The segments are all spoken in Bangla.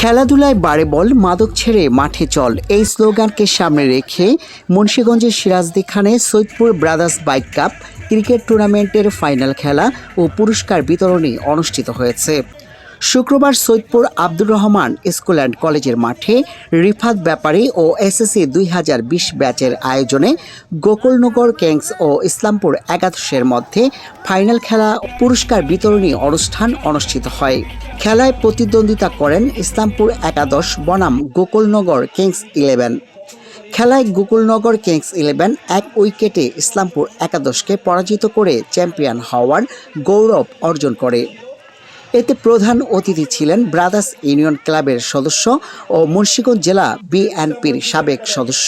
খেলাধুলায় বাড়ে বল, মাদক ছেড়ে মাঠে চল। এই স্লোগানকে সামনে রেখে মুন্সীগঞ্জের সিরাজদি খানে Saidpur brothers bike cup, cricket টুর্নামেন্টের ফাইনাল খেলা ও পুরস্কার বিতরণী অনুষ্ঠিত হয়েছে। শুক্রবার সৈয়দপুর আব্দুর রহমান স্কুল অ্যান্ড কলেজের মাঠে রিফাত ব্যাপারী ও এসএসসি দুই হাজার বিশ ব্যাচের আয়োজনে গোকুলনগর কিংস ও ইসলামপুর একাদশের মধ্যে ফাইনাল খেলা পুরস্কার বিতরণী অনুষ্ঠান অনুষ্ঠিত হয়। খেলায় প্রতিদ্বন্দ্বিতা করেন ইসলামপুর একাদশ বনাম গোকুলনগর কিংস ইলেভেন। খেলায় গোকুলনগর কিংস ইলেভেন এক উইকেটে ইসলামপুর একাদশকে পরাজিত করে চ্যাম্পিয়ন হওয়ার গৌরব অর্জন করে। এতে প্রধান অতিথি ছিলেন ব্রাদার্স ইউনিয়ন ক্লাবের সদস্য ও মুন্সিগঞ্জ জেলা বিএনপির সাবেক সদস্য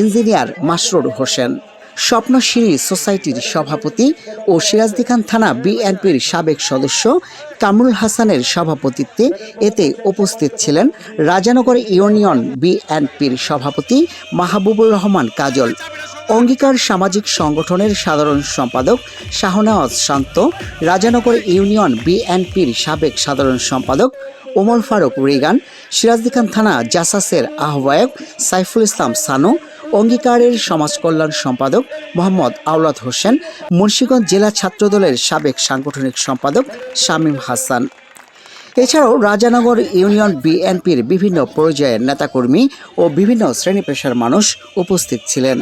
ইঞ্জিনিয়ার মাসরুর হোসেন। স্বপ্নশ্রী সোসাইটির সভাপতি ও সিরাজদিখান থানা বিএনপির সাবেক সদস্য কামরুল হাসানের সভাপতিত্বে এতে উপস্থিত ছিলেন রাজানগর ইউনিয়ন বিএনপির সভাপতি মাহবুবুর রহমান কাজল, অঙ্গীকার সামাজিক সংগঠনের সাধারণ সম্পাদক শাহনওয়াজ শান্ত, রাজানগর ইউনিয়ন বিএনপির সাবেক সাধারণ সম্পাদক ওমর ফারুক রিগান, সিরাজদিখান থানা জাসাসের আহ্বায়ক সাইফুল ইসলাম সানু অঙ্গীকারের সমাজ কল্যাণ সম্পাদক মোহাম্মদ আওলাদ হোসেন, মুন্সীগঞ্জ জেলা ছাত্রদলের সাবেক সাংগঠনিক সম্পাদক শামীম হাসান। এছাড়াও রাজানগর ইউনিয়ন বিএনপির বিভিন্ন পর্যায়ের নেতাকর্মী ও বিভিন্ন শ্রেণি পেশার মানুষ উপস্থিত ছিলেন।